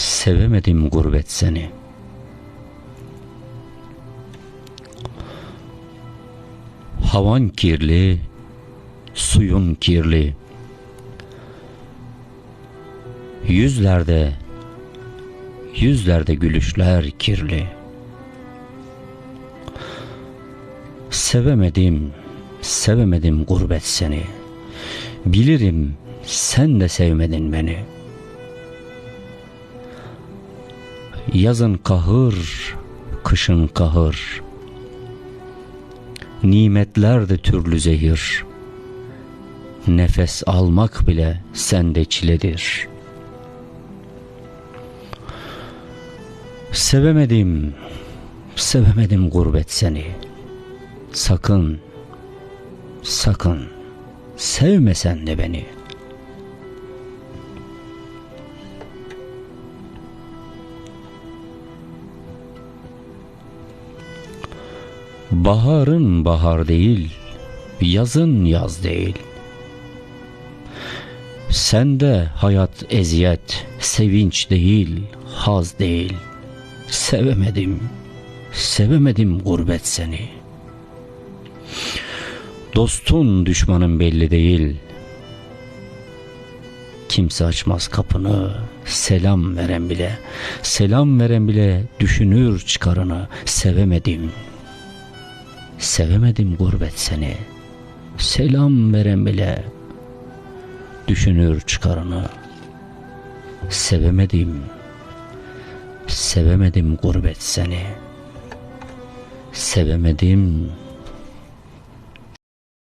Sevemedim gurbet seni. Havan kirli, suyun kirli. Yüzlerde, yüzlerde gülüşler kirli. Sevemedim, sevemedim gurbet seni. Bilirim sen de sevmedin beni. Yazın kahır, kışın kahır. Nimetler de türlü zehir. Nefes almak bile sende çiledir. Sevemedim, sevemedim gurbet seni. Sakın, sakın sevmesen de beni. Baharın bahar değil, yazın yaz değil. Sende hayat eziyet, sevinç değil, haz değil. Sevemedim, sevemedim gurbet seni. Dostun düşmanın belli değil. Kimse açmaz kapını, selam veren bile, selam veren bile düşünür çıkarını. Sevemedim, sevemedim gurbet seni. Selam veren bile düşünür çıkarını. Sevemedim, sevemedim gurbet seni. Sevemedim,